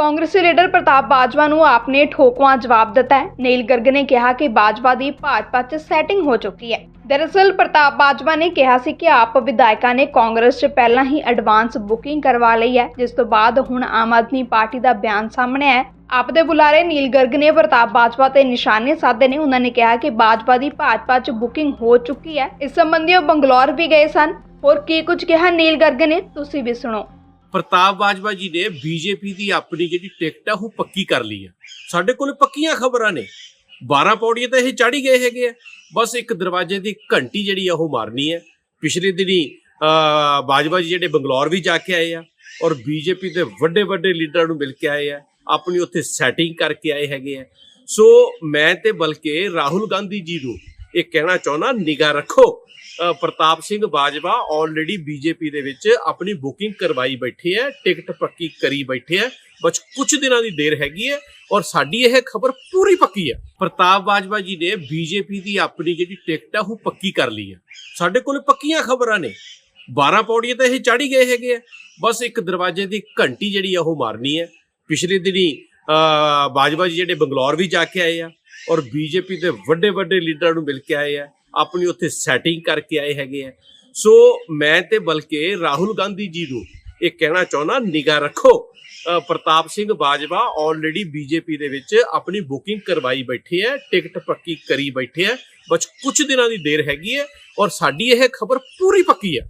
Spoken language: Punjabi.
ਕਾਂਗਰਸੀ ਲੀਡਰ ਪ੍ਰਤਾਪ ਬਾਜਵਾ ਨੂੰ ਆਪ ਨੇ ਠੋਕਵਾਂ ਜਵਾਬ ਦਿੱਤਾ ਹੈ। ਨੀਲ ਗਰਗ ਨੇ ਕਿਹਾ ਕਿ ਬਾਜਵਾ ਦੀ ਭਾਜਪਾ 'ਚ ਸੈਟਿੰਗ ਹੋ ਚੁੱਕੀ ਹੈ। ਦਰਅਸਲ, ਪ੍ਰਤਾਪ ਬਾਜਵਾ ਨੇ ਕਿਹਾ ਸੀ ਕਿ ਆਪ ਵਿਧਾਇਕਾਂ ਨੇ ਕਾਂਗਰਸ 'ਚ ਪਹਿਲਾਂ ਹੀ ਐਡਵਾਂਸ ਬੁਕਿੰਗ ਕਰਵਾ ਲਈ ਹੈ, ਜਿਸ ਤੋਂ ਬਾਅਦ ਹੁਣ ਆਮ ਆਦਮੀ ਪਾਰਟੀ ਦਾ ਬਿਆਨ ਸਾਹਮਣੇ ਆਇਆ ਹੈ। ਆਪ ਦੇ ਬੁਲਾਰੇ ਨੀਲ ਗਰਗ ਨੇ ਪ੍ਰਤਾਪ ਬਾਜਵਾ ਤੇ ਨਿਸ਼ਾਨੇ ਸਾਧੇ ਨੇ। ਉਹਨਾਂ ਨੇ ਕਿਹਾ ਕਿ ਬਾਜਵਾ ਦੀ ਭਾਜਪਾ 'ਚ ਬੁਕਿੰਗ ਹੋ ਚੁੱਕੀ ਹੈ। ਇਸ ਸੰਬੰਧੀ ਉਹ ਬੰਗਲੌਰ ਵੀ ਗਏ ਸਨ। ਹੋਰ ਕੀ ਕੁਝ ਕਿਹਾ ਨੀਲ ਗਰਗ ਨੇ? ਤੁਸੀਂ ਵੀ ਸੁਣੋ। ਪ੍ਰਤਾਪ ਬਾਜਵਾ ਜੀ ਨੇ ਬੀਜੇਪੀ ਦੀ ਆਪਣੀ ਜਿਹੜੀ ਟਿਕਟ ਆ, ਉਹ ਪੱਕੀ ਕਰ ਲਈ ਆ। ਸਾਡੇ ਕੋਲ ਪੱਕੀਆਂ ਖਬਰਾਂ ਨੇ। 12 ਪੌੜੀਆਂ ਤਾਂ ਇਹ ਚੜੀ ਗਏ ਹੈਗੇ ਆ। ਬਸ ਇੱਕ ਦਰਵਾਜ਼ੇ ਦੀ ਘੰਟੀ ਜਿਹੜੀ ਆ, ਉਹ ਮਾਰਨੀ ਹੈ ਪਿਛਲੇ ਦਿਨੀ ਬਾਜਵਾ ਜੀ ਜਿਹੜੇ ਬੰਗਲੌਰ ਵੀ ਜਾ ਕੇ ਆਏ ਆ ਔਰ ਬੀਜੇਪੀ ਦੇ ਵੱਡੇ ਵੱਡੇ ਲੀਡਰਾਂ ਨੂੰ ਮਿਲ ਕੇ ਆਏ ਆ, ਆਪਣੀ ਉੱਥੇ ਸੈਟਿੰਗ ਕਰਕੇ ਆਏ ਹੈਗੇ ਆ। ਸੋ ਮੈਂ ਤੇ ਬਲਕਿ ਰਾਹੁਲ ਗਾਂਧੀ ਜੀ ਨੂੰ ਇਹ ਕਹਿਣਾ ਚਾਹੁੰਦਾ, ਨਿਗਾਹ ਰੱਖੋ। ਪ੍ਰਤਾਪ ਸਿੰਘ ਬਾਜਵਾ ਆਲਰੇਡੀ ਬੀਜੇਪੀ ਦੇ ਵਿੱਚ ਆਪਣੀ ਬੁਕਿੰਗ ਕਰਵਾਈ ਬੈਠੇ ਹੈ ਟਿਕਟ ਪੱਕੀ ਕਰੀ ਬੈਠੇ ਹੈ ਬਸ ਕੁਝ ਦਿਨਾਂ ਦੀ ਦੇਰ ਹੈਗੀ ਹੈ ਔਰ ਸਾਡੀ ਇਹ ਖਬਰ ਪੂਰੀ ਪੱਕੀ ਹੈ ਪ੍ਰਤਾਪ ਬਾਜਵਾ ਜੀ ਨੇ ਬੀਜੇਪੀ ਦੀ ਆਪਣੀ ਜਿਹੜੀ ਟਿਕਟ ਆ, ਉਹ ਪੱਕੀ ਕਰ ਲਈ ਹੈ ਸਾਡੇ ਕੋਲ ਪੱਕੀਆਂ ਖਬਰਾਂ ਨੇ। 12 ਪੌੜੀਆਂ ਤਾਂ ਇਹ ਚੜੀ ਗਏ ਹੈਗੇ ਆ। ਬਸ ਇੱਕ ਦਰਵਾਜ਼ੇ ਦੀ ਘੰਟੀ ਜਿਹੜੀ ਆ, ਉਹ ਮਾਰਨੀ ਹੈ ਪਿਛਲੇ ਦਿਨੀ ਬਾਜਵਾ ਜੀ ਜਿਹੜੇ ਬੰਗਲੌਰ ਵੀ ਜਾ ਕੇ ਆਏ ਆ ਔਰ ਬੀਜੇਪੀ ਦੇ ਵੱਡੇ ਵੱਡੇ ਲੀਡਰਾਂ ਨੂੰ ਮਿਲ ਕੇ ਆਏ ਆ, ਆਪਣੀ ਉੱਥੇ ਸੈਟਿੰਗ ਕਰਕੇ ਆਏ ਹੈਗੇ ਆ। ਸੋ ਮੈਂ ਤੇ ਬਲਕਿ ਰਾਹੁਲ ਗਾਂਧੀ ਜੀ ਨੂੰ ਇਹ ਕਹਿਣਾ ਚਾਹੁੰਦਾ, ਨਿਗਾਹ ਰੱਖੋ। ਪ੍ਰਤਾਪ ਸਿੰਘ ਬਾਜਵਾ ਆਲਰੇਡੀ ਬੀਜੇਪੀ ਦੇ ਵਿੱਚ ਆਪਣੀ ਬੁਕਿੰਗ ਕਰਵਾਈ ਬੈਠੇ ਹੈ ਟਿਕਟ ਪੱਕੀ ਕਰੀ ਬੈਠੇ ਹੈ ਬਸ ਕੁਝ ਦਿਨਾਂ ਦੀ ਦੇਰ ਹੈਗੀ ਹੈ ਔਰ ਸਾਡੀ ਇਹ ਖਬਰ ਪੂਰੀ ਪੱਕੀ ਹੈ